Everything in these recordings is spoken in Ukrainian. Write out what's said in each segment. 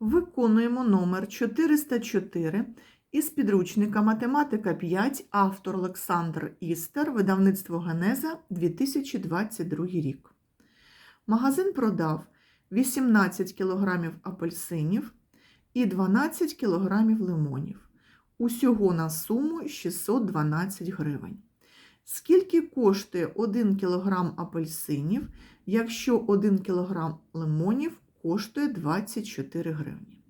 Виконуємо номер 404 із підручника Математика 5, автор Олександр Істер, видавництво Генеза 2022 рік. Магазин продав 18 кг апельсинів і 12 кг лимонів. Усього на суму 612 гривень. Скільки коштує 1 кг апельсинів, якщо 1 кг лимонів коштує 24 гривні?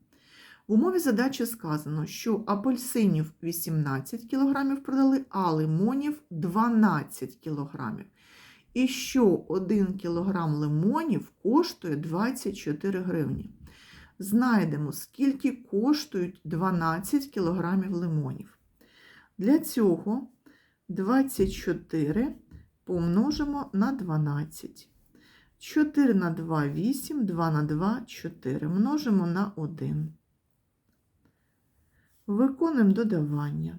В умові задачі сказано, що апельсинів 18 кг продали, а лимонів 12 кг. І що 1 кг лимонів коштує 24 гривні. Знайдемо, скільки коштують 12 кг лимонів. Для цього 24 помножимо на 12. 4 на 2 – 8, 2 на 2 – 4. Множимо на 1. Виконуємо додавання.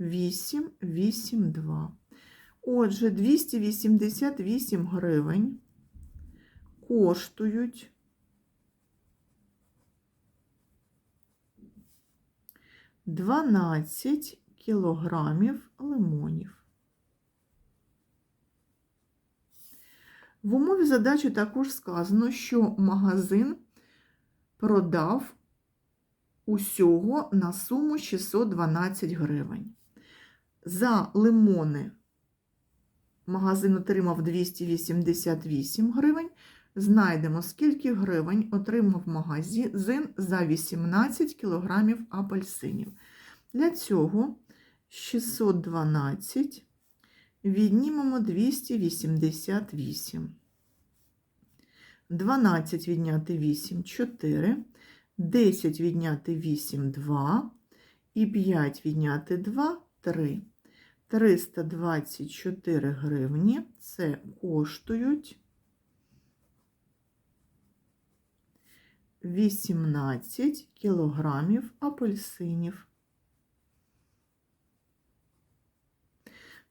8, 8, 2. Отже, 288 гривень коштують 12 кілограмів лимонів. В умові задачі також сказано, що магазин продав усього на суму 612 гривень. За лимони магазин отримав 288 гривень. Знайдемо, скільки гривень отримав магазин за 18 кг апельсинів. Для цього 612 віднімемо 288. 12 відняти 8 – 4, 10 відняти 8 – 2, і 5 відняти 2 – 3. 324 гривні це коштують 18 кілограмів апельсинів.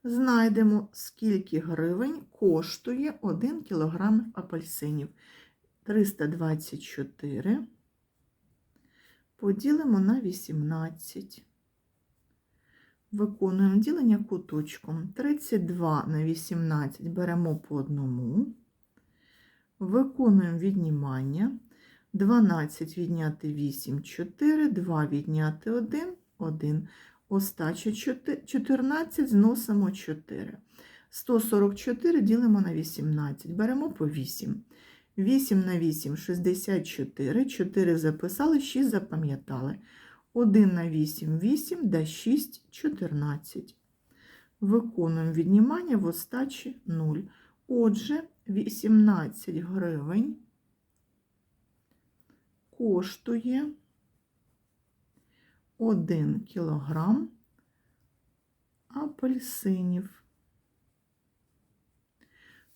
Знайдемо, скільки гривень коштує 1 кілограм апельсинів. 324 поділимо на 18. Виконуємо ділення куточком. 32 на 18 беремо по одному. Виконуємо віднімання. 12 відняти 8 – 4, 2 відняти 1 – 1. Остача 14, зносимо 4. 144 ділимо на 18, беремо по 8. 8 на 8 – 64, 4 записали, 6 запам'ятали. 1 на 8 – 8, да 6 – 14. Виконуємо віднімання в остачі 0. Отже, 18 гривень коштує 1 кілограм апельсинів.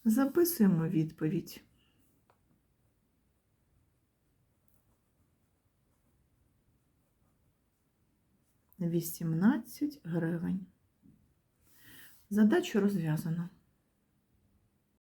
Записуємо відповідь. Вісімнадцять гривень. Задачу розв'язано.